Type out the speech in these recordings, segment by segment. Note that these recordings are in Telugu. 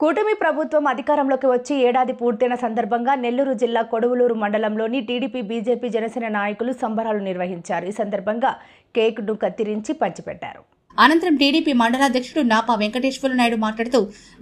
కూటమి ప్రభుత్వం అధికారంలోకి వచ్చి ఏడాది పూర్తయిన సందర్భంగా నెల్లూరు జిల్లా కొడవలూరు మండలంలోని టీడీపీ బీజేపీ జనసేన నాయకులు సంబరాలు నిర్వహించారు. ఈ సందర్భంగా కేక్ను కత్తిరించి పంచిపెట్టారు. అనంతరం టీడీపీ మండలాధ్యక్షుడు నాపా వెంకటేశ్వర నాయుడు మాట్లాడుతూ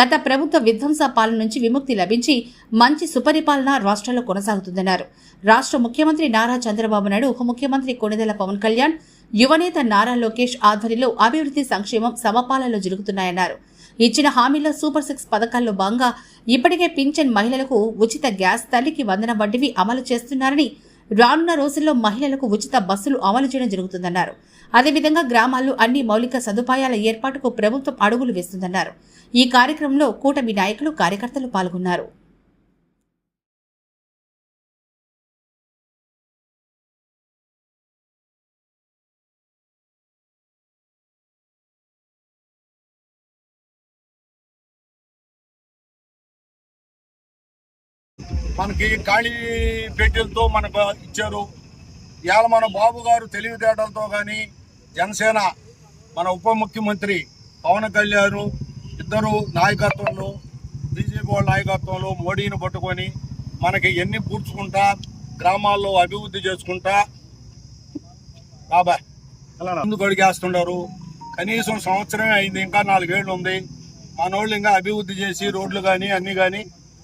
గత ప్రభుత్వ విధ్వంస పాలన నుంచి విముక్తి లభించి మంచి సుపరిపాలన రాష్ట్రంలో కొనసాగుతుందన్నారు. రాష్ట్ర ముఖ్యమంత్రి నారా చంద్రబాబు నాయుడు ఉప ముఖ్యమంత్రి కొణిదెల పవన్ కళ్యాణ్ యువనేత నారా లోకేష్ ఆధ్వర్యంలో అభివృద్ధి సంక్షేమం సమపాలలో జరుగుతున్నాయన్నారు. ఇచ్చిన హామీలో సూపర్ సిక్స్ పథకాల్లో భాగంగా ఇప్పటికే పింఛన్ మహిళలకు ఉచిత గ్యాస్ తల్లికి వందన వంటివి అమలు చేస్తున్నారని రానున్న రోజుల్లో మహిళలకు ఉచిత బస్సులు అమలు చేయడం జరుగుతుందన్నారు. అదేవిధంగా గ్రామాల్లో అన్ని మౌలిక సదుపాయాల ఏర్పాటుకు ప్రభుత్వం అడుగులు వేస్తుందన్నారు. ఈ కార్యక్రమంలో కూటమి నాయకులు కార్యకర్తలు పాల్గొన్నారు. మనకి ఖాళీ పెట్టెలతో మనకు ఇచ్చారు. ఇవాళ మన బాబు గారు తెలివితేటలతో కానీ జనసేన మన ఉప ముఖ్యమంత్రి పవన్ కళ్యాణ్ ఇద్దరు నాయకత్వంలో బీజేపీ వాళ్ళ నాయకత్వంలో మోడీని పట్టుకొని మనకి ఎన్ని పూడ్చుకుంటా గ్రామాల్లో అభివృద్ధి చేసుకుంటా బాబాయ్ ముందుకు అడిగేస్తున్నారు కనీసం సంవత్సరమే అయింది ఇంకా నాలుగేళ్ళు ఉంది. మనోళ్ళు ఇంకా అభివృద్ధి చేసి రోడ్లు కానీ అన్నీ కానీ